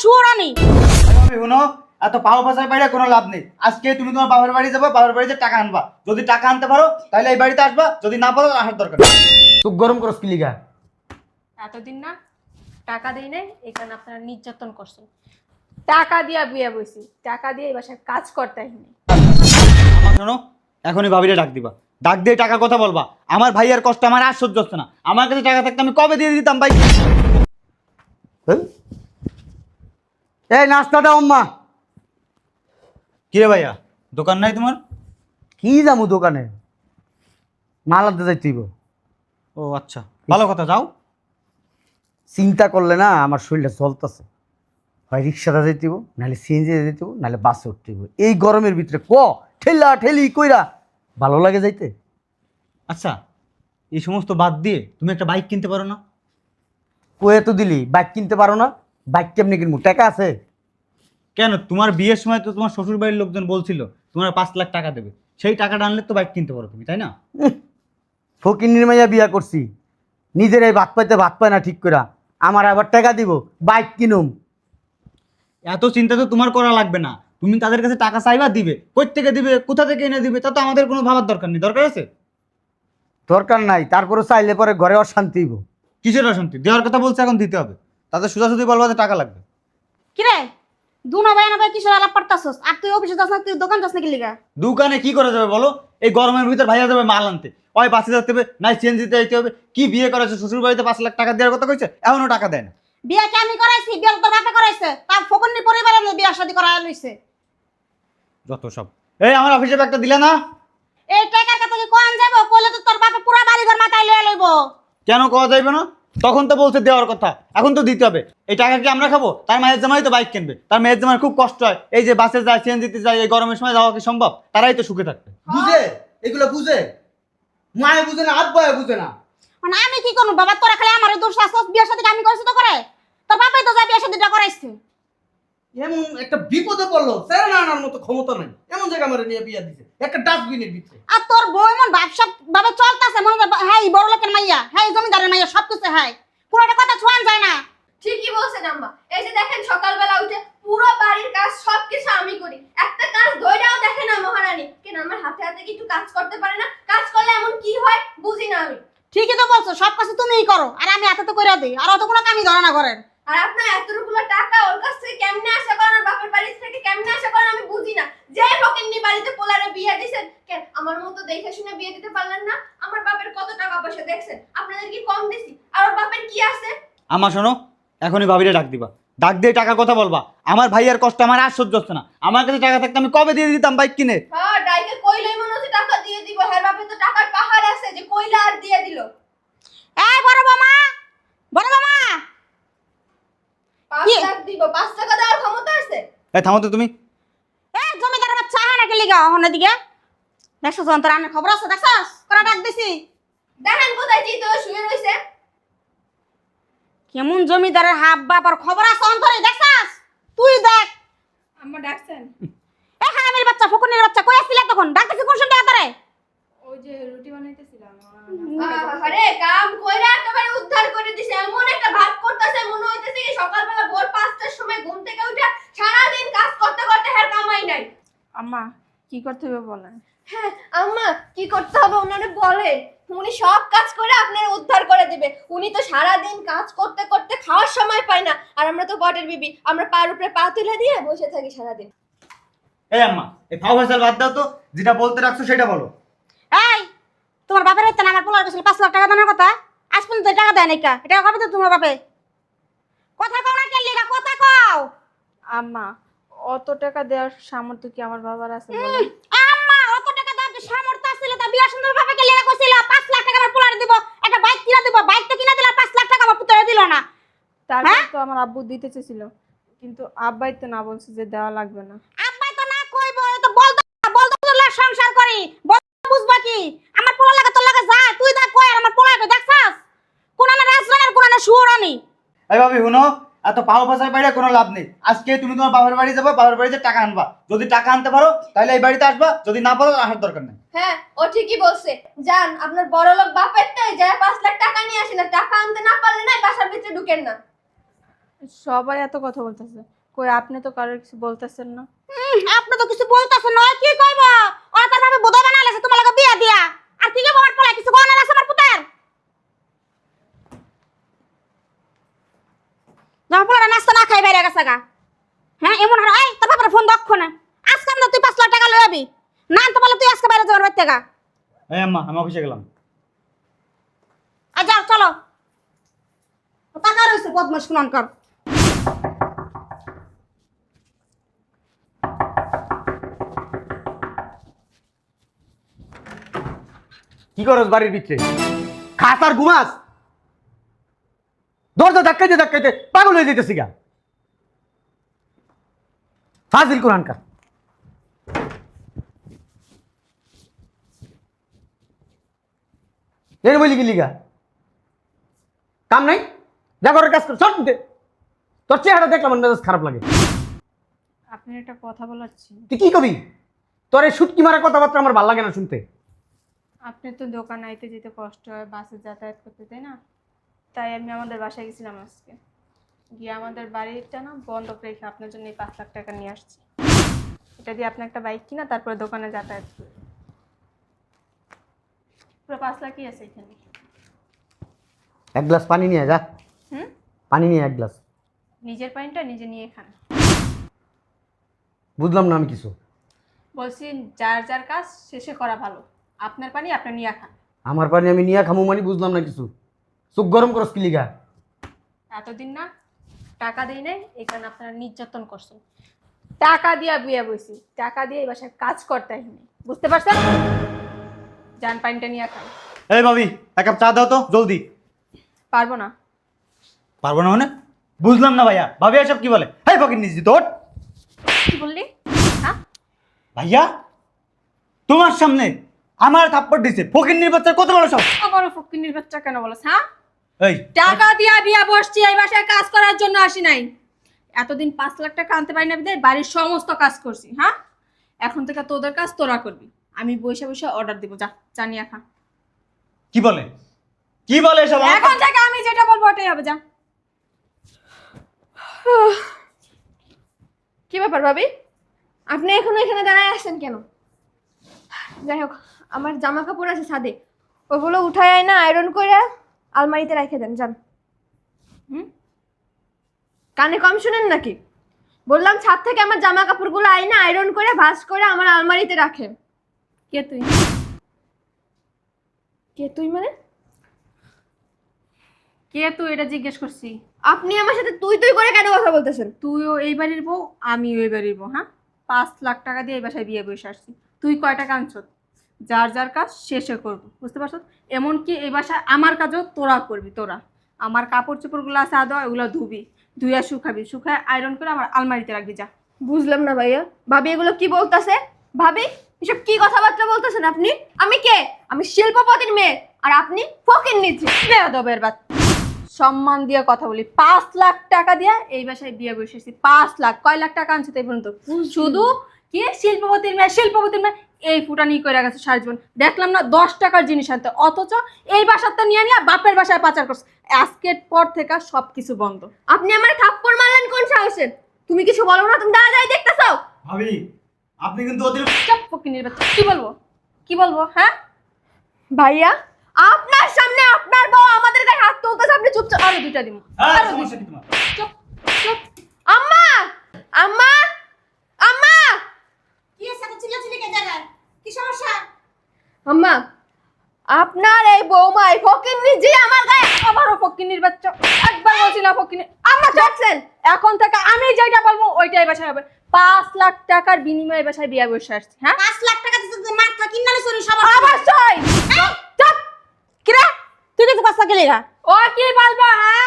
সুরানি আমি শুনো এত বাইরে কোনো লাভ নেই। আজকে তুমি তোমার বাবার বাড়ি যাবে বাবার বাড়িতে টাকা আনবা। যদি টাকা আনতে পারো তাহলে এই বাড়িতে আসবা যদি না পারো আসার দরকার। তুই গরম করস এতদিন না টাকা দেই নাই এই কারণে আপনারা নির্যাতন করছেন। টাকা দিয়া বিয়ে বইছি টাকা দিয়ে এই বাসায় কাজ করতে আসেনি। আমার শোনো এখনই ভাবিরে ডাক দিবা। ডাক দিয়ে টাকার কথা বলবা। আমার ভাইয়ের কষ্ট আমার আর সহ্য হচ্ছে না। আমার কাছে টাকা থাকতে আমি কবে দিয়ে দিতাম ভাই? হ্যাঁ? এই নাস্তা দাও আম্মা। কিরে ভাইয়া দোকান নাই তোমার? কি যামু দোকানে? মাল আনতে যাইতেইব ও আচ্ছা। ভালো কথা যাও। চিন্তা করলে না আমার শরীরটা চলতেছে। হয় রিক্সাটা যাইতেইব নাহলে সিএনজি যাইতেইব নাহলে বাসে উঠতেইব এই গরমের ভিতরে ক? ঠেলা ঠেলি কইরা। ভালো লাগে যাইতে? আচ্ছা এই সমস্ত বাদ দিয়ে তুমি একটা বাইক কিনতে পারো না? কয়ে তো দিলি বাইক কিনতে পারো না? বাইক কেমনি কিনবো? টাকা আছে? কেন? তোমার বিয়ের সময় তো তোমার শ্বশুর বাড়ির লোকজন বলছিল তোমার পাঁচ লাখ টাকা দেবে। সেই টাকাটা আনলে তো বাইক কিনতে পারো তুমি তাই না? ফকির নির্মাইয়া বিয়া করছি। নিজের এই ভাত পাইতে ভাত পায় না ঠিক করা আমার আবার টাকা দিব বাইক কিনুম। এত চিন্তা তো তোমার করা লাগবে না। তুমি তাদের কাছে টাকা চাইবা দিবে। কই থেকে দিবে কোথা থেকে এনে দিবে তা তো আমাদের কোনো ভাবার দরকার নেই। দরকার আছে? দরকার নাই তারপরে চাইলে পরে ঘরে অশান্তি কিসের অশান্তি? দেওয়ার কথা বলছে এখন দিতে হবে। তাদের সোজাসুজি বলবা যে টাকা লাগবে। কিরে? দুনা ভাই না ভাই কিসের আলাপ পারতাছস আর তুই অফিসে যাস না তুই দোকান যাস নাকি লিগা? দোকানে কি করে যাবে বলো? এই গরমের ভিতর ভাইয়া যাবে মাল আনতে। ওই বাসে যেতে হবে নাই চেঞ্জিতে যেতে হবে। কি বিয়ে করেছে? শ্বশুর বাড়িতে পাঁচ লাখ টাকা দেওয়ার কথা কইছে এখনও টাকা দেয় না। বিয়া কি আমি করাইছি? বিয়া তোর বাপে করাইছে। তার ফকন্নি পরিবারের লোক বিয়া শাদি করা লইছে। যত সব। এই আমার অফিসে একটা দিলে না? এই টাকার কথা কি কোন যাব? কইলে তো তোর বাপে পুরা বাড়ি ঘর মাথায় লয়ে লইব। কেন কওয়া যাইবে না? তখন তো বলছে দেওয়ার কথা। এখন তো দিতে হবে। এই টাকা কি আমরা খাব? তার মায়ের জামাই তো বাইক কিনবে। তার মেয়ের জামাই খুব কষ্ট হয়। এই যে বাসে যায় সিএনজিতে যায় এই গরমের সময় যাওয়া কি সম্ভব? তারাই তো সুখে থাকবে বুঝে? এগুলো বুঝে? মায়ে বুঝে না আব্বায়ে বুঝে না। মানে আমি কি করব? বাবা তোরা খালি আমার দোষ আছে বিয়া শাদি আমি কইছি তো করে? তোর বাপে তো যা বিয়া শাদিটা করাইছে। এমন একটা বিপদে পড়ল। স্যার না আনার মতো ক্ষমতা নাই। এমন জায়গা আমার নিয়ে বিয়া দিছে। একটা ডাস্টবিনের ভিতরে। আর তোর বউ এমন ব্যবসা ভাবে চলতেছে মনে হয় হ্যাঁ এই বড় লোকের মাইয়া হ্যাঁ এই জমিদারের মাইয়া সব কিছু হ্যাঁ পুরোটা কথা ছোঁয়ান যায় না। ঠিকই বলছেন আম্মা। এই যে দেখেন সকালবেলা উঠে পুরো বাড়ির কাজ সবকিছু আমি করি। একটা কাজ ধৈরাও দেখে না মহারানী। কেন আমার হাতে হাতে কি একটু কাজ করতে পারে না? কাজ করলে এমন কি হয় বুঝি না আমি। ঠিকই তো বলছো সব কাজ তুমিই করো। আর আমি হাতে তো করে দিই আর অত কোনো কামই ধরে না করেন আর আপনার এতগুলো টাকা ওর কাছ থেকে কেমনে আশা করেন? বাপের বাড়ি থেকে কেমনে আশা করেন? আমি বুঝি না। যে ফকিন্নি বাড়িতে পোলারে বিয়ে দিয়েছেন কেন? আমার মতো দেখে শুনে বিয়ে দিতে পারলেন না? আমার বাপের কত টাকা পয়সা দেখছেন? আপনাদের কি কম দিছি আর ওর বাপের কি আছে? আমার শোনো এখনই ভাবিরে ডাক দিবা। ডাক দিয়ে টাকার কথা বলবা। আমার ভাইয়ের কষ্ট আমার আর সহ্য হচ্ছে না। আমার কাছে টাকা থাকতে আমি কবে দিয়ে দিতাম বাইক কিনে? হ্যাঁ ডাইকে কইলেই মনে হচ্ছে টাকা দিয়ে দিব। হ্যাঁ বাপে তো টাকার পাহাড় আছে যে কইলা আর দিয়ে দিল। এই বড় বাবা বড় বাবা পাঁচ লাখ দিব পাঁচ টাকা দেওয়ার ক্ষমতা আছে? এই থামো তো তুমি। এই জমিদারের বাচ্চা হ্যাঁ নাকি লিগা ওখানে দিকে দেখছ তোর আমি খবর আছে দেখছস? করে ডাক দিছি। দেখেন কোথায় জিতে ও শুয়ে রইছে? কেমন জমিদারের হাব বাপ আর খবর আছে অন্তরে দেখছস? তুই দেখ। আম্মা ডাকছেন। এই হারামির বাচ্চা ফকুনের বাচ্চা কই আসছিলা তখন? ডাক দিছি কোন সময় তারে? ওই যে রুটি বানাইতেছিলাম আরে কাম কইরা একেবারে উদ্ধার করে দিছে। এমন একটা ভাব করতেছে মনে হইতেছে কি সকালবেলা ভোর পাঁচটার সময় ঘুম থেকে উঠে সারাদিন কাজ করতে করতে হ্যাঁ কামাই নাই। আম্মা কি করতে হবে বলেন? হ্যাঁ আম্মা কি করতে হবে ওনারে বলে উনি সব কাজ করে আপনার উদ্ধার করে দিবে। উনি তো সারা দিন কাজ করতে করতে খাওয়ার সময় পায় না। আর আমরা তো বটের বিবি আমরা পার উপরে পা তুলে দিয়ে বসে থাকি সারাদিন। এই আম্মা এই ফাও ফেসাল বাদ দাও তো যেটা বলতে রাখছো সেটা বলো। এই তোমার বাপের হইতে আমার পোলার কাছে পাঁচ লাখ টাকা দানের কথা? আজ পর্যন্ত টাকা দেয় নাকি এটা কবে তো তোমার বাপে? কথা কও না কে লিগা কথা কও! আম্মা অত টাকা দেওয়ার সামর্থ্য কি আমার বাবার আছে আম্মা অত টাকা দাও কি সামর্থ্য আছিল তা বিয়া সুন্দর ভাবে কে লিগা কইছিল? 5 লাখ টাকা আমার পোলারে দিব একটা বাইক কিনা দিব বাইক তো কিনা দিলা 5 লাখ টাকা আমার পুত্রে দিল না। তারপর হ্যাঁ? তো আমার আব্বু দিতে চেয়েছিল কিন্তু আব্বাই তো না বলছে যে দেওয়া লাগবে না। আব্বাই তো না কইবো তো বলতো বলতো সংসার করি বল বুঝবা কি? আমার পোলা লাগা তোর লাগা যায় তুই দা কই আর আমার পোলা কই দেখছাস? কোন না রাজরানের কোন না সুরানি এই ভাবি এত পাও বাইরে কোনো লাভ নেই। আজকে তুমি তোমার বাবার বাড়ি যাবে বাবার বাড়িতে টাকা আনবা। যদি টাকা আনতে পারো তাহলে এই বাড়িতে আসবা যদি না পারো আসার দরকার নেই। হ্যাঁ ও ঠিকই বলছে। যান আপনার বড় লোক বাপের তাই যায় পাঁচ লাখ টাকা নিয়ে আসেন টাকা আনতে না পারলে না বাসার ভিতরে ঢুকেন না। সবাই এত কথা বলতেছে। কই আপনি তো কারোর কিছু বলতেছেন না। আপনি তো কিছু বলতেছেন নয় কি কইব? ওরা তার ভাবে বোধা বানালেছে তোমার লাগে বিয়া দিয়া। আর কি কইব আমার পোলা কিছু গহনা আছে আমার পুতার আমার পোলাটা নাস্তা না খাই বাইরে গেছে গা। হ্যাঁ এমন আর এই তোর বাবার ফোন দক্ষ না। আজকে না তুই পাঁচ লাখ টাকা লই আবি। না তো বলে তুই আজকে বাইরে যাবার বাড়তে গা। এই আম্মা আমি অফিসে গেলাম। আর যাও চলো। টাকা রয়েছে বদমাস কুলান কর কি করস বাড়ির ভিতরে? খাস আর ঘুমাস? দরজা ধাক্কাইতে ধাক্কাইতে পাগল হয়ে যেতেছি গা। ফাজিল কোরআন কা এর বলি কি লিগা? কাম নাই? যা করে কাজ কর দে। তোর চেহারা দেখলাম আমার মেজাজ খারাপ লাগে। আপনি একটা কথা বলাচ্ছি। তুই কি কবি? তোর এই সুটকি মারা কথাবার্তা আমার ভালো লাগে না শুনতে। আপনি তো দোকান আইতে যেতে কষ্ট হয় বাসে যাতায়াত করতে তাই না? তাই আমি আমাদের বাসায় গেছিলাম আজকে। গিয়ে আমাদের বাড়িটা না বন্ধক রেখে আপনার জন্য এই পাঁচ লাখ টাকা নিয়ে আসছি। এটা দিয়ে আপনি একটা বাইক কিনা তারপরে দোকানে যাতায়াত করুন। পুরো পাঁচ লাখই আছে এখানে। এক গ্লাস পানি নিয়ে যা। হুম? পানি নিয়ে এক গ্লাস। নিজের পানিটা নিজে নিয়ে খান। বুঝলাম না আমি কিছু। বলছি যার যার কাজ শেষে করা ভালো। আপনার পানি আপনি নিয়ে খান। আমার পানি আমি নিয়া খামু মানে বুঝলাম না কিছু। চোখ গরম করস কি লিগা? এতদিন না টাকা দেই নাই এই কারণে আপনারা নির্যাতন করছেন। টাকা দিয়া বিয়ে বইছি টাকা দিয়ে এই বাসায় কাজ করতে হয়নি বুঝতে পারছেন? যান পানিটা নিয়ে খান। এই ভাবি এক কাপ চা দাও তো জলদি। পারব না। পারব না মানে? বুঝলাম না ভাইয়া। ভাবি এসব কি বলে? হাই ফকির নিজে তোর কি বললি? হ্যাঁ? ভাইয়া তোমার সামনে আমার থাপ্পড় দিছে। ফকির নির্বাচন কত বড় সব আবার ফকিনির বাচ্চা কেন বলছ হ্যাঁ? এই। টাকা দিয়া বিয়া বসছি এই বাসায় কাজ করার জন্য আসি নাই। এতদিন পাঁচ লাখ টাকা আনতে পারি না বিদায় বাড়ির সমস্ত কাজ করছি হ্যাঁ? এখন থেকে তোদের কাজ তোরা করবি। আমি বসে বসে অর্ডার দিব যা জানিয়া খা। কি বলে? কি বলে আমার- এখন থেকে আমি যেটা বলব ওটাই হবে যা। কি ব্যাপার ভাবি? আপনি এখনও এখানে দাঁড়ায় আসছেন কেন? যাই হোক। আমার জামা কাপড় আছে ছাদে। ওগুলো উঠায় আয় না আয়রন করে আলমারিতে রেখে দেন যান। হুম? কানে কম শুনেন নাকি? বললাম ছাদ থেকে আমার জামা কাপড়গুলো আয় না আয়রন করে ভাঁজ করে আমার আলমারিতে রাখে। কে তুই? কে তুই মানে? কে তুই এটা জিজ্ঞেস করছি? আপনি আমার সাথে তুই তুই করে কেন কথা বলতেছেন? তুইও এই বাড়ির বউ আমিও এই বাড়ির বউ হ্যাঁ? পাঁচ লাখ টাকা দিয়ে এই বাসায় বিয়ে বসে আসছি। তুই কয় টাকা আনছ যার যার কাজ শেষে করব বুঝতে পারছ? এমনকি এই বাসায় আমার কাজও তোরা করবি তোরা। আমার কাপড় চোপড়গুলো আছে আদা ওগুলো ধুবি ধুইয়া শুকাবি শুকায় আয়রন করে আমার আলমারিতে রাখবি যা। বুঝলাম না ভাইয়া। ভাবি এগুলো কি বলতেছে? ভাবি এসব কি কথাবার্তা বলতেছেন আপনি? আমি কে? আমি শিল্পপতির মেয়ে। আর আপনি ফকির নিচ্ছি বেয়াদবের বাদ সম্মান দিয়ে কথা বলি। পাঁচ লাখ টাকা দিয়ে এই বাসায় বিয়ে বসেছি। পাঁচ লাখ। কয় লাখ টাকা আনছে তাই পর্যন্ত শুধু কি? শিল্পপতির মেয়ে শিল্পপতির মেয়ে। এই ফুটানি করে গেছে সারা জীবন। দেখলাম না দশ টাকার জিনিস আনতে। অথচ এই বাসাতে নিয়ে নিয়ে বাপের বাসায় পাচার করছে। আজকের পর থেকে সব কিছু বন্ধ। আপনি আমার থাপ্পড় মারলেন কোন সাহসে? তুমি কিছু বলো না তুমি দাঁড়া দাঁড়িয়ে দেখতেছো? ভাবি আপনি কিন্তু ওদের চপ ফকিনির বাচ্চা কি বলব? কি বলব হ্যাঁ? ভাইয়া আপনার সামনে আপনার বউ আমাদের গায়ে হাত তুলতেছে আপনি চুপচাপ আরও দুইটা হ্যাঁ, আরও কি তোমার? চুপ চুপ। আম্মা! আম্মা! কি আছে কে জায়গায় কি সমস্যা? আম্মা আপনার এই বৌমা এই ফকির নিজে আমার গায়ে আবারও ফকিনির বাচ্চা একবার বলছিলাম ফকিনি আম্মা দেখছেন? এখন থেকে আমি যেটা বলব ওইটাই বাসায় হবে। পাঁচ লাখ টাকার বিনিময়ে বাসায় বিয়ে বসে আসছি হ্যাঁ? পাঁচ লাখ টাকা দিতে মাথা কিনা চুরি সবার অবশ্যই! চুপ! কিরে? তুই কিছু কথা গেলি গা ও কি বলব হ্যাঁ?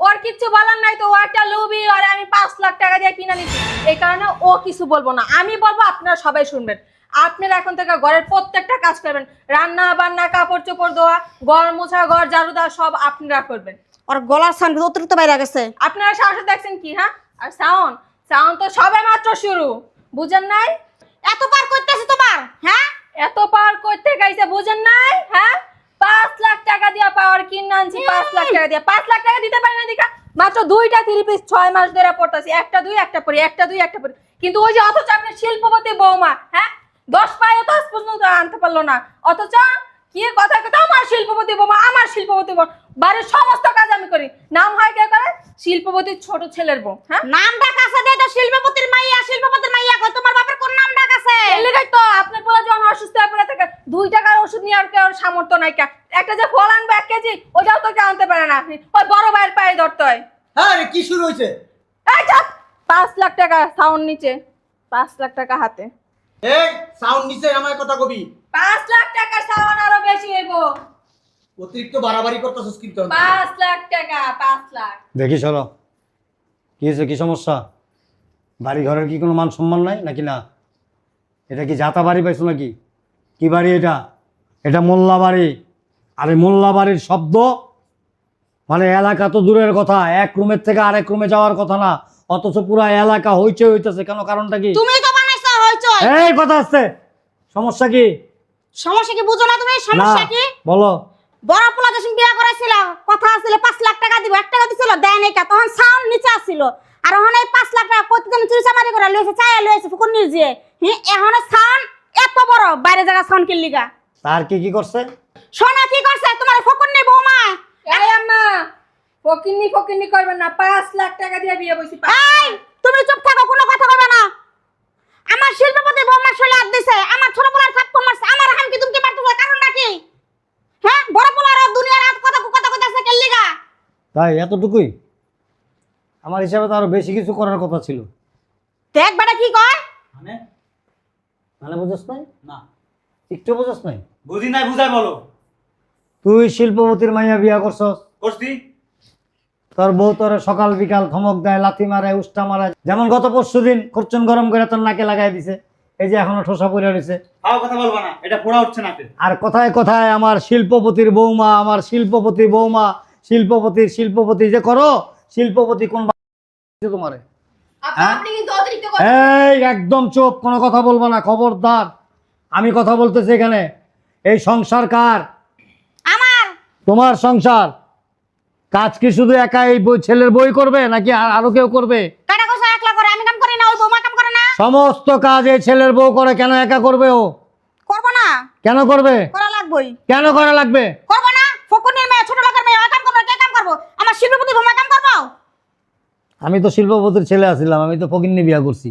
ওর কিচ্ছু বলার নাই তো ও একটা লুবি আর আমি পাঁচ লাখ টাকা দিয়ে কিনে নিচ্ছি এই কারণে ও কিছু বলব না। আমি বলব আপনারা সবাই শুনবেন। আপনারা এখন থেকে ঘরের প্রত্যেকটা কাজ করবেন। রান্না বান্না কাপড় চোপড় ধোয়া ঘর মোছা ঘর ঝাড়ু দেওয়া সব আপনারা করবেন। ওর গলার সাউন্ড অতিরিক্ত বাইরে গেছে। আপনারা সাহসে দেখছেন কি হ্যাঁ? আর সাউন্ড? সাউন্ড তো সবে মাত্র শুরু। বুঝেন নাই? এত পার করতেছে তোমার হ্যাঁ? এত পার করতে গাইছে বুঝেন নাই? হ্যাঁ? পাঁচ লাখ টাকা পাওয়ার কিনে আনছি, পাঁচ লাখ টাকা পাঁচ লাখ টাকা দিতে পারি না মাত্র দুইটা থ্রি পিস ছয় মাস ধরে পড়তেছি। একটা দুই, একটা পরি, একটা দুই, একটা পরি। কিন্তু ওই যে অথচ আপনার শিল্পপতি বৌমা হ্যাঁ? দশ পায়ে তো পর্যন্ত আনতে পারল না। অথচ কি কথা কথা? আমার শিল্পপতি বৌমা, আমার শিল্পপতি বৌমা। বাড়ির সমস্ত কাজ আমি করি। নাম হয় কে করে? শিল্পপতির ছোট ছেলের বউ হ্যাঁ? নাম ডাক আছে দে তো শিল্পপতির মাইয়া শিল্পপতির মাইয়া কই? তোমার বাপের কোন নাম ডাক আছে? এর লেগাই তো আপনার পোলা যখন অসুস্থ হয়ে পড়ে থাকে দুই টাকার ওষুধ নিয়ে আর কেউ সামর্থ্য নাই কা? একটা যে ফল আনবে এক কেজি ওটাও তো কেউ আনতে পারে না। আপনি ওই বড় ভাইয়ের পায়ে ধরতে হয়। হ্যাঁ রে কি শুরু হয়েছে? এই চাপ পাঁচ লাখ টাকা সাউন্ড নিচে পাঁচ লাখ টাকা হাতে। এই সাউন্ড নিচে আমার কথা কবি। পাঁচ লাখ টাকা সাউন্ড আরও বেশি হইব। অতিরিক্ত বাড়াবাড়ি করতেছিস কিন্তু পাঁচ লাখ টাকা পাঁচ লাখ। দেখি চলো। কি হয়েছে কি সমস্যা? বাড়ি ঘরের কি কোনো মান সম্মান নাই নাকি না? এটা কি জাতা বাড়ি পাইছো নাকি? কি বাড়ি এটা? এটা মোল্লা বাড়ি। আর এই মোল্লা বাড়ির শব্দ? মানে এলাকা তো দূরের কথা এক রুমের থেকে আরেক রুমে যাওয়ার কথা না। অথচ পুরো এলাকা হইচে হইতেছে কেন কারণটা কি? তুমি তো বানাইছো হইচই। এই কথা আসছে। সমস্যা কি? সমস্যা কি বুঝো না তুমি? সমস্যা কি? বলো। বড় পোলা যখন বিয়া করাইছিল কথা আছিল পাঁচ লাখ টাকা দিব এক টাকা দিছিল দেয় নাই তখন সাউন্ড নিচে আসছিল আর এখন এই পাঁচ লাখ টাকা কতদিন চুরি চামারি করে লইছে চায়া লইছে ফুকুর নির্জিয়ে হি এখন সাউন্ড এত বড় বাইরে জায়গা তার কি কি করছে? সোনা কি করছে? তোমার ফুকুর নেই বৌমা। এই আম্মা ফকিন্নি ফকিন্নি করবেন না পাঁচ লাখ টাকা দিয়ে বিয়ে বসি এই তুমি চুপ থাকো কোনো কথা কইবে না। আমার শিল্পপতি বৌমা শৈলে হাত দিছে আমার ছোট পোলার থাপ্পড় মারছে আমার হাম কি তুমি কি পারতো কারণটা কি হ্যাঁ বড় পোলার দুনিয়ার কথা কথা তাই এতটুকুই? আমার হিসাবে তো আরও বেশি কিছু করার কথা ছিল। দেখ বেটা কি কয়? মানে? মানে বুঝছ নাই? না। একটু বুঝছ নাই? বুঝি নাই বুঝাই বলো। তুই শিল্পপতির মাইয়া বিয়া করছস? করছি। তোর বউ তোর সকাল বিকাল ধমক দেয় লাথি মারে উষ্টা মারে। যেমন গত পরশু দিন খরচন গরম করে তোর নাকে লাগাই দিছে। এই যে এখনও ঠোসা পড়ে রয়েছে। কথা বলবা না এটা পোড়া উঠছে না আর কথায় কথায় আমার শিল্পপতির বৌমা আমার শিল্পপতি বৌমা শিল্পপতির শিল্পপতি যে করো শিল্পপতি কোন তোমারে? হ্যাঁ? আপনি কিন্তু অতিরিক্ত কথা এই একদম চুপ কোনো কথা বলব না খবরদার। আমি কথা বলতেছি এখানে। এই সংসার কার? আমার। তোমার সংসার? কাজ কি শুধু একা এই বই ছেলের বই করবে নাকি আর- আরও কেউ করবে কাটা কষা একলা করে আমি কাম করি না ওই বৌমা কাম করে না সমস্ত কাজ এই ছেলের বউ করে কেন একা করবে ও? করব না। কেন করবে? করা লাগবই। কেন করা লাগবে? করব না। ফকুনের মেয়ে ছোট লোকের মেয়ে কাম করব কে কাম করব? আমার শিল্পপতি বৌমা কাম করব? আমি তো শিল্পপতির ছেলে আছিলাম আমি তো ফকিন্নি বিয়া করছি।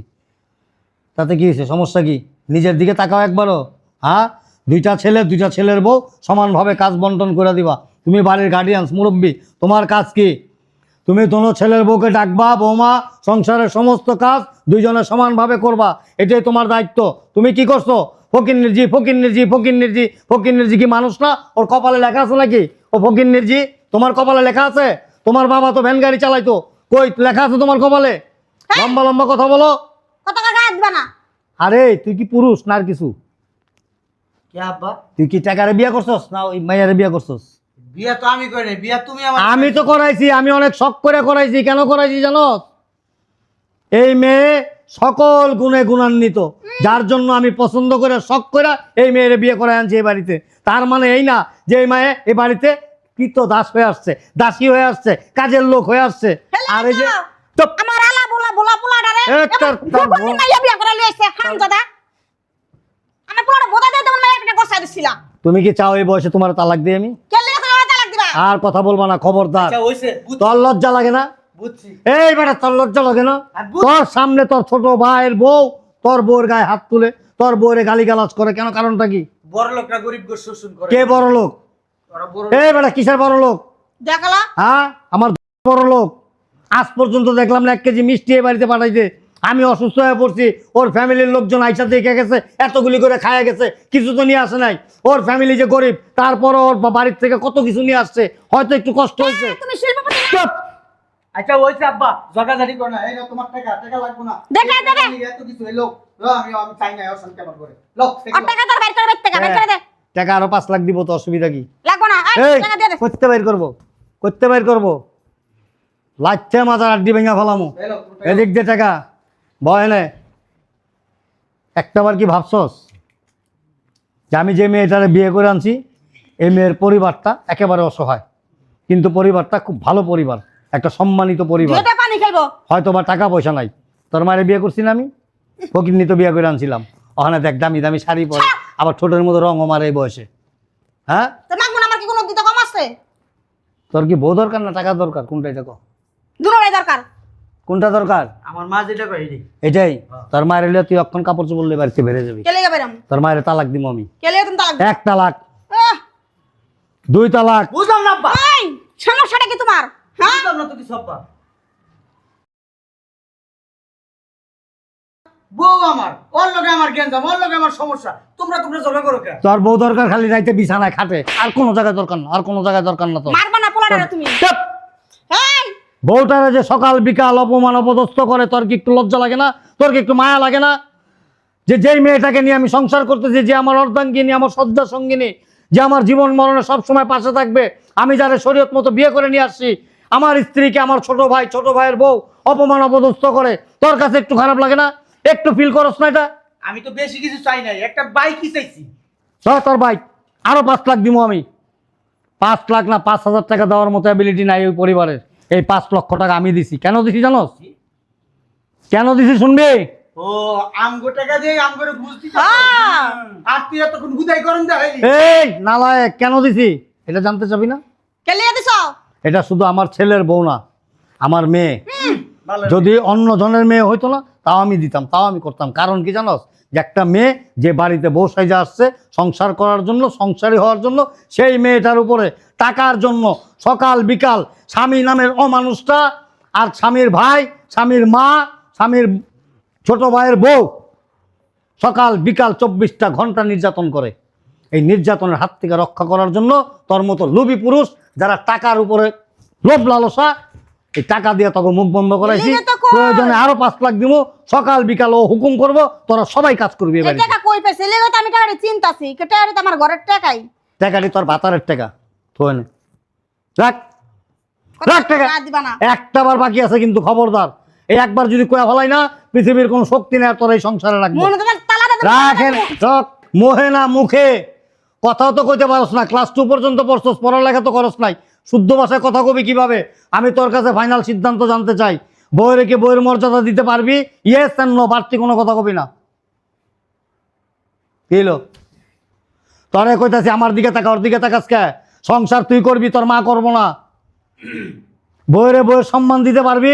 তাতে কি হয়েছে? সমস্যা কি? নিজের দিকে তাকাও একবারও। হ্যাঁ? দুইটা ছেলে দুইটা ছেলের বউ সমানভাবে কাজ বন্টন করে দিবা। তুমি বাড়ির গার্ডিয়ানস মুরব্বী তোমার কাজ কি? তুমি দোনো ছেলের বউকে ডাকবা বৌমা সংসারের সমস্ত কাজ দুইজনে সমানভাবে করবা। এটাই তোমার দায়িত্ব। তুমি কি করছ? ফকির নির্জি ফকির নির্জি ফকির নির্জি। ফকির নির্জি কি মানুষ না? ওর কপালে লেখা আছে নাকি? ও ফকির নির্জি তোমার কপালে লেখা আছে? তোমার বাবা তো ভ্যান গাড়ি চালাইতো। কই লেখা আছে তোমার কপালে? লম্বা লম্বা কথা বলো। আরে তুই কি পুরুষ না আর কিছু? কে আব্বা? তুই কি টাকারে বিয়া করছস না ওই মাইয়ারে বিয়া করছস? বিয়া তো আমি করি নাই বিয়া তুমি আমার আমি তো করাইছি আমি অনেক শখ করে করাইছি। কেন করাইছি জানো? এই মেয়ে সকল গুণে গুণান্বিত। যার জন্য আমি পছন্দ করে শখ করে এই মেয়ের বিয়ে করে আনছি এই বাড়িতে। তার মানে এই না যে এই মেয়ে এই বাড়িতে কৃত দাস হয়ে আসছে দাসী হয়ে আসছে কাজের লোক হয়ে আসছে। আর এই যে আমার আলা বলা বলা ডারে বিয়া করে লইছে হাম আমার পোলাটা বোধা দিয়ে তোমার একটা গোসা দিছিলাম। তুমি কি চাও এই বয়সে তোমার তালাক দিয়ে আমি? আর কথা বলব না খবরদার। আচ্ছা তোর লজ্জা লাগে না? এই বেটা তোর লজ্জা লাগে না? তোর সামনে তোর ছোট ভাইয়ের বউ তোর বউয়ের গায়ে হাত তুলে তোর বউরে গালি গালাজ করে কেন কারণটা কি? বড় লোকরা গরিব শোষণ করে। কে বড় লোক? এই বেটা কিসের বড় লোক? দেখালা। হ্যাঁ আমার বড় লোক। আজ পর্যন্ত দেখলাম না এক কেজি মিষ্টি এ বাড়িতে পাঠাইতে আমি অসুস্থ হয়ে পড়ছি ওর ফ্যামিলির লোকজন আইসা দেখে গেছে এতগুলি করে খায়া গেছে কিছু তো নিয়ে আসে নাই। ওর ফ্যামিলি যে গরিব তারপরও ওর বাড়ির থেকে কত কিছু নিয়ে আসছে হয়তো একটু কষ্ট হয়েছে! আচ্ছা আব্বা জগাজারি করো না এই তোমার টাকা টাকা লাগবে না। দেখে, এই টাকা দেখে। নিয়ে এত কিছু এই আমি আমি চাই না ওর শান্তি করে লোক টাকা তোর বাইর করে বাইর থেকে করে দে। টাকা আরও পাঁচ লাখ দিব তো অসুবিধা কি? লাগবো না এই এই টাকা দিয়ে দে। করতে বাইর করব করতে বাইর করব। লাচ্ছা মাথার আড্ডি ভেঙা ফেলামো। এদিক দিয়ে টাকা। বয়নে একটাবার কি ভাবছস যে আমি যে মেয়েটারে বিয়ে করে আনছি এই মেয়ের পরিবারটা একেবারে অসহায়। কিন্তু পরিবারটা খুব ভালো পরিবার একটা সম্মানিত পরিবার। হয়তো বা টাকা পয়সা নাই। তোর মায়ের বিয়ে করছি না আমি? ফকিরনি তো বিয়ে করে আনছিলাম। ওখানে দেখ দামি দামি শাড়ি পরে আবার ছোটের মতো রঙও মারে এই বয়সে। হ্যাঁ? তোর কি বউ দরকার না টাকা দরকার? কোনটা এটা কো? দরকার। কোনটা দরকার? আমার মা যেটা কয় এটাই। এটাই তোর মায়ের হলে তুই অক্ষণ কাপড় চোপড় বাড়িতে বেড়ে যাবি। কেলে যাবে তোর মায়ের তালাক দিব আমি। কেলে তুমি তালাক? এক তালাক। দুই তালাক। বুঝলাম না আব্বা। এই সমস্যাটা কি তোমার? হ্যাঁ? বুঝলাম না তো কিছু আব্বা। বউ আমার ওর লগে আমার গেঞ্জাম ওর লগে আমার সমস্যা। তোমরা তোমরা ঝগড়া করো কে? তোর বউ দরকার খালি রাইতে বিছানায় খাটে। আর কোনো জায়গায় দরকার না আর কোনো জায়গায় দরকার না তোর। মারবা না পোলাটা তুমি। চুপ! বউটারে যে সকাল বিকাল অপমান অপদস্থ করে তোর কি একটু লজ্জা লাগে না? তোর কি একটু মায়া লাগে না? যে যেই মেয়েটাকে নিয়ে আমি সংসার করতেছি যে আমার অর্ধাঙ্গিনী আমার শ্রদ্ধা সঙ্গিনী যে আমার জীবন মরণে সবসময় পাশে থাকবে আমি যারা শরীয়ত মতো বিয়ে করে নিয়ে আসছি আমার স্ত্রীকে আমার ছোট ভাই ছোট ভাইয়ের বউ অপমান অপদস্থ করে তোর কাছে একটু খারাপ লাগে না? একটু ফিল করস না এটা? আমি তো বেশি কিছু চাই নাই একটা বাইকই চাইছি। ধর তোর বাইক আরও পাঁচ লাখ দিব আমি। পাঁচ লাখ না পাঁচ হাজার টাকা দেওয়ার মতো অ্যাবিলিটি নাই ওই পরিবারের। এই পাঁচ লক্ষ টাকা আমি দিছি। কেন দিছি জানোস? কেন দিছি শুনবি? ও আমগো টাকা দিয়ে আমগরে বুঝতি হ্যাঁ। আর তুই এতক্ষণ এই কেন দিছি? এটা জানতে চাবি না? দিছ? এটা শুধু আমার ছেলের বউ না আমার মেয়ে। যদি অন্য জনের মেয়ে হইতো না তাও আমি দিতাম তাও আমি করতাম। কারণ কি জানোস? যে একটা মেয়ে যে বাড়িতে বউ সাইজা আসছে সংসার করার জন্য সংসারী হওয়ার জন্য সেই মেয়েটার উপরে টাকার জন্য সকাল বিকাল স্বামী নামের অমানুষটা আর স্বামীর ভাই স্বামীর মা স্বামীর ছোট ভাইয়ের বউ সকাল বিকাল চব্বিশটা ঘণ্টা নির্যাতন করে। এই নির্যাতনের হাত থেকে রক্ষা করার জন্য তোর মতো লোভী পুরুষ যারা টাকার উপরে লোভ লালসা এই টাকা দিয়ে তোকে মুখ বন্ধ করাইছি। প্রয়োজনে আরও পাঁচ লাখ দিব। সকাল বিকাল ও হুকুম করব তোরা সবাই কাজ করবি এবার টাকা কই তো আমি টাকাটা চিন্তাছি। টাকাটা আমার ঘরের টাকাই। টাকাটি তোর ভাতারের টাকা। থয়ে নে। রাখ। রাখ টাকা। টাকা দিবা না? একটা বার বাকি আছে কিন্তু খবরদার। এই একবার যদি কয়া ফেলাই না পৃথিবীর কোনো শক্তি নেই তোর এই সংসারে রাখব। রাখেন রক মোহে না মুখে। কথাও তো কইতে পারস না। ক্লাস টু পর্যন্ত পড়ছস পড়ালেখা তো করস নাই। শুদ্ধ ভাষায় কথা কবি কীভাবে? আমি তোর কাছে ফাইনাল সিদ্ধান্ত জানতে চাই। বই রেখে বইয়ের মর্যাদা দিতে পারবি? ইয়েস অ্যান্ড নো বাড়তি কোনো কথা কবি না। কি তোরে কইতাছি আমার দিকে তাকা ওর দিকে তাকাস কে? সংসার তুই করবি তোর মা করব না। বইরে বইয়ের সম্মান দিতে পারবি?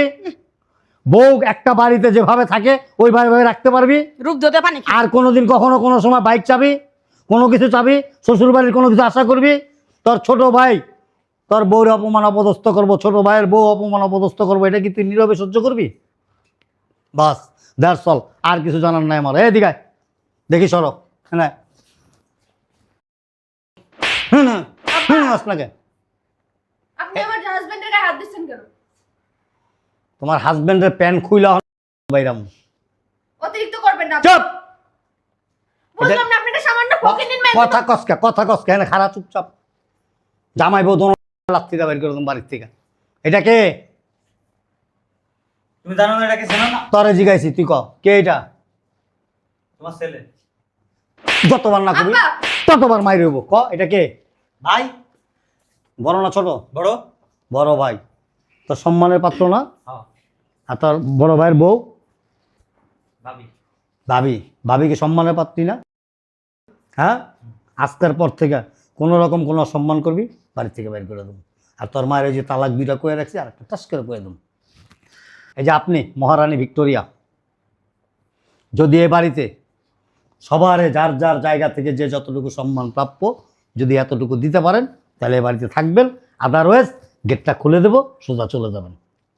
বউ একটা বাড়িতে যেভাবে থাকে ওই ওইভাবে রাখতে পারবি? রূপ ধুতে পানি। আর কোনোদিন কখনো কোনো সময় বাইক চাবি কোনো কিছু চাবি শ্বশুর বাড়ির কোনো কিছু আশা করবি? তোর ছোট ভাই তোর বউর অপমান অপদস্থ করব ছোট ভাইয়ের বউ অপমান অপদস্থ করব এটা কি তুই নীরবে সহ্য করবি? বাস দ্যাটস চল আর কিছু জানার নাই আমার। এই দিঘায় দেখি সরো। হ্যাঁ হুম হুম আপনাকে। আপনি আমার হাজবেন্ডের হাত দিচ্ছেন কেন? তোমার হাজবেন্ডের প্যান্ট খুইলা বাইরাম। অতিরিক্ত করবেন না চুপ! বুঝলাম না আপনি একটা সামান্য ফকিনির মেয়ে কথা কসকা কথা কসকা এনে খারাপ চুপচাপ। জামাই বউ দোনো লাত্তি দা বের করে দেবো বাড়ির থেকে। এটা কে? তুমি জানো না এটাকে চেনো না? তরে জিগাইছি তুই ক? কে এটা? তোমার ছেলে। যতবার না করবি ততবার মাই রইব ক? এটা কে? ভাই! বড় না ছোট? বড়। বড় ভাই। তোর সম্মানের পাত্র না? হ্যাঁ। আর তোর বড় ভাইয়ের বউ? ভাবি। ভাবি। ভাবিকে সম্মানের পাত্রী না? হ্যাঁ? আজকের পর থেকে কোনো রকম কোনো সম্মান করবি বাড়ি থেকে বের করে দেবো। আর তোর মায়ের ওই যে তালাক দুইটা কয়ে রাখছি আর একটা টাস করে কয়ে দেবো। এই যে আপনি মহারানী ভিক্টোরিয়া যদি এ বাড়িতে সবারে যার যার জায়গা থেকে যে যতটুকু সম্মান প্রাপ্য যদি এতটুকু দিতে পারেন তাহলে এ বাড়িতে থাকবেন। আদারওয়াইজ গেটটা খুলে দেবো সোজা চলে যাবেন।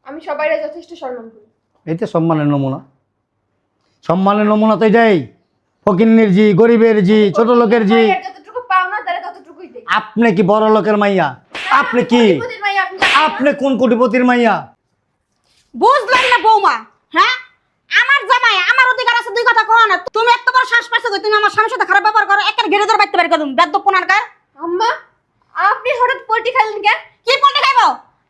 আমি সবাইরে যথেষ্ট সম্মান করি। এই তো সম্মানের নমুনা। সম্মানের নমুনা তো এটাই। ফকিন্নির জি গরিবের জি ছোট লোকের জি। যতটুকু পাও না তারা ততটুকুই দেই আপনি কি বড় লোকের মাইয়া? আপনি কি? কোটিপতির আপনি আপনি কোন কোটিপতির মাইয়া? বুঝলাম না বৌমা হ্যাঁ? আমার জামাই আমার অধিকার আছে দুই কথা কহ না। তুমি এত বড় শ্বাস পাইছো তুমি আমার স্বামীর সাথে খারাপ ব্যবহার করো একের ঘেরে ধরে বাইতে বের করে তুমি বেদ্য পোনার কার আম্মা আপনি হঠাৎ পোল্ট্রি খাইলেন কেন? কি পল্টে খাইবো?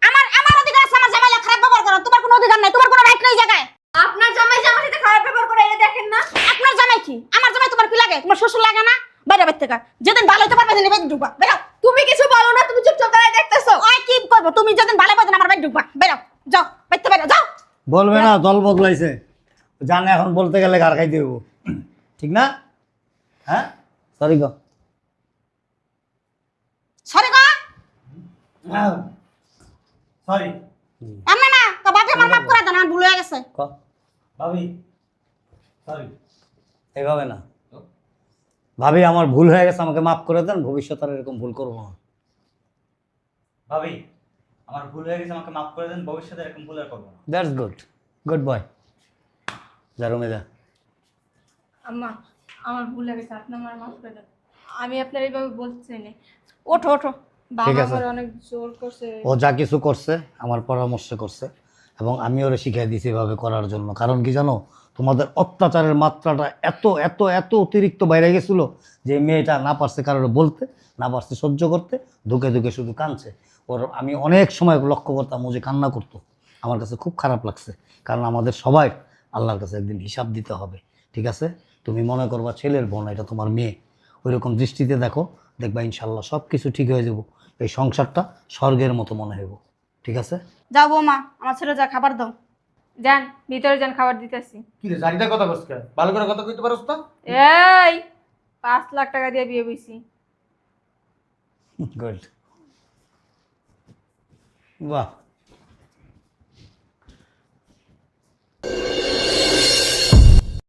আমার আমার অধিকার আছে আমার জামাইলা খারাপ ব্যবহার করো তোমার কোনো অধিকার নাই তোমার কোনো রাইট নেই জায়গায়। আপনার জামাই আমার সাথে খারাপ ব্যবহার করে এটা দেখেন না। আপনার জামাই কি? আমার জামাই তোমার কি লাগে? তোমার শ্বশুর লাগে না? বাইরে বাইর থেকে। যেদিন ভালো হইতে পারবে সেদিন বাইরে ঢুকবা। বেরো। তুমি কিছু বলো না তুমি চুপচাপ দাঁড়ায় দেখতেছো। ওই কি করব? তুমি যেদিন ভালো পাবে আমার বাইরে ঢুকবা। বেরো। যাও বাইতে বেরো যাও। বলবে না দল বদলাইছে। জানে এখন বলতে গেলে গার খাই দেবো ঠিক না? হ্যাঁ? সরি গো সরি গো সরি এমন না তো বাপে আমার মাফ করে দেন ভুল হয়ে গেছে। ক। ভাবি সরি এভাবে না। ভাবি আমার ভুল হয়ে গেছে আমাকে মাফ করে দেন ভবিষ্যতে আর এরকম ভুল করব না। ভাবি আমার ভুল হয়ে গেছে আমাকে মাফ করে দেন ভবিষ্যতে এরকম ভুল আর করব না। দ্যাটস গুড গুড বয় যা রুমে যা। আম্মা আমার ভুল আপনি আমার মাফ করে দেন। আমি আপনার এইভাবে বলতে চাইনি ওঠো ওঠো। ঠিক আছে। ও যা কিছু করছে আমার পরামর্শ করছে এবং আমি ওরে শিখিয়ে দিয়েছি এভাবে করার জন্য। কারণ কি জানো তোমাদের অত্যাচারের মাত্রাটা এত এত এত অতিরিক্ত বাইরে গেছিল যে মেয়েটা না পারছে কারোর বলতে না পারছে সহ্য করতে ধুকে ধুকে শুধু কাঁদছে। ওর আমি অনেক সময় লক্ষ্য করতাম ও যে কান্না করতো। আমার কাছে খুব খারাপ লাগছে। কারণ আমাদের সবাই আল্লাহর কাছে একদিন হিসাব দিতে হবে। ঠিক আছে? তুমি মনে করবা ছেলের বোন এটা তোমার মেয়ে। ওই রকম দৃষ্টিতে দেখো দেখবা ইনশাল্লাহ সব কিছু ঠিক হয়ে যাব। এই সংসারটা স্বর্গের মতো মনে হইব। ঠিক আছে? যাও বৌমা আমার ছেলে যা খাবার দাও। যান ভিতরে যান খাবার দিতেছি। কি রে জানিটা কথা কস ভালো করে কথা কইতে পারছ তো এই পাঁচ লাখ টাকা দিয়ে বিয়ে হইছি। গুড বাহ।